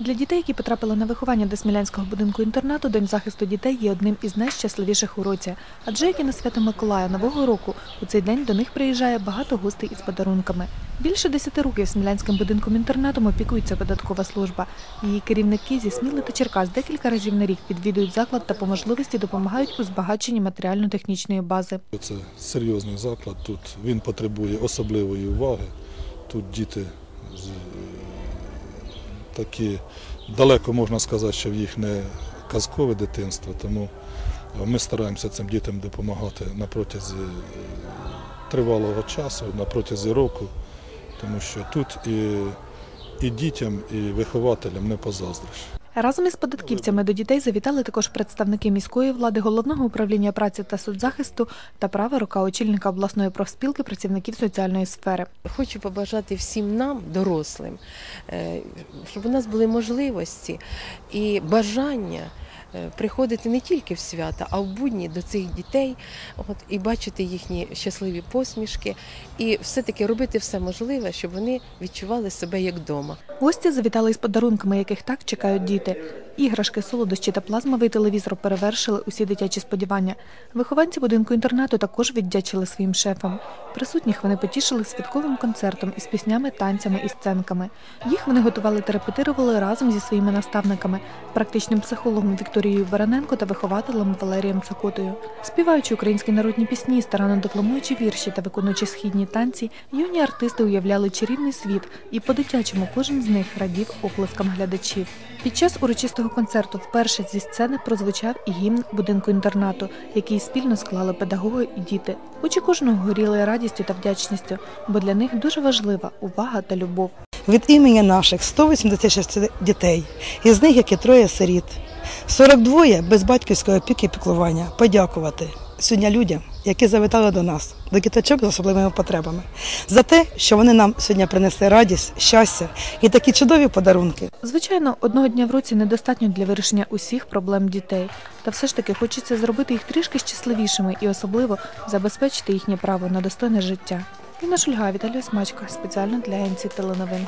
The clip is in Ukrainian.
Для дітей, які потрапили на виховання до Смілянського будинку інтернату, День захисту дітей є одним із найщасливіших у році. Адже як і на свято Миколая Нового року, у цей день до них приїжджає багато гостей із подарунками. Більше десяти років Смілянським будинком інтернатом опікується податкова служба. Її керівники зі Сміли та Черкас декілька разів на рік відвідують заклад та по можливості допомагають у збагаченні матеріально-технічної бази. Це серйозний заклад, тут він потребує особливої уваги. Тут діти з- такі далеко можна сказати, що в їх не казкове дитинство, тому ми стараємося цим дітям допомагати на протязі тривалого часу, на протязі року, тому що тут і, і дітям, і вихователям не позаздриш. Разом із податківцями до дітей завітали також представники міської влади, головного управління праці та соцзахисту та права рука очільника обласної профспілки працівників соціальної сфери. Хочу побажати всім нам, дорослим, е, щоб у нас були можливості і бажання приходити не тільки в свята, а в будні до цих дітей, от, і бачити їхні щасливі посмішки, і все-таки робити все можливе, щоб вони відчували себе як вдома. Гості завітали із подарунками, яких так чекають діти. Іграшки, солодощі та плазмовий телевізор перевершили усі дитячі сподівання. Вихованці будинку інтернату також віддячили своїм шефам. Присутніх вони потішили святковим концертом із піснями, танцями і сценками. Їх вони готували та репетирували разом зі своїми наставниками, практичним психологом Вікторією Бараненко та вихователем Валерієм Цокотою. Співаючи українські народні пісні, старанно декламуючи вірші та виконуючи східні танці, юні артисти уявляли чарівний світ, і по-дитячому кожен з них радів оплескам глядачів. Під час урочистого концерту вперше зі сцени прозвучав і гімн будинку інтернату, який спільно склали педагоги і діти. Очі кожного горіли радістю та вдячністю, бо для них дуже важлива увага та любов. від імені наших 186 дітей, із них які троє сиріт, 42 без батьківської опіки і піклування. Подякувати сьогодні людям, які завітали до нас, до діточок з особливими потребами, за те, що вони нам сьогодні принесли радість, щастя і такі чудові подарунки. Звичайно, одного дня в році недостатньо для вирішення усіх проблем дітей, та все ж таки хочеться зробити їх трішки щасливішими і особливо забезпечити їхнє право на достойне життя. Інна Шульга, Віталій Смачко, спеціально для НЦ Теленовин.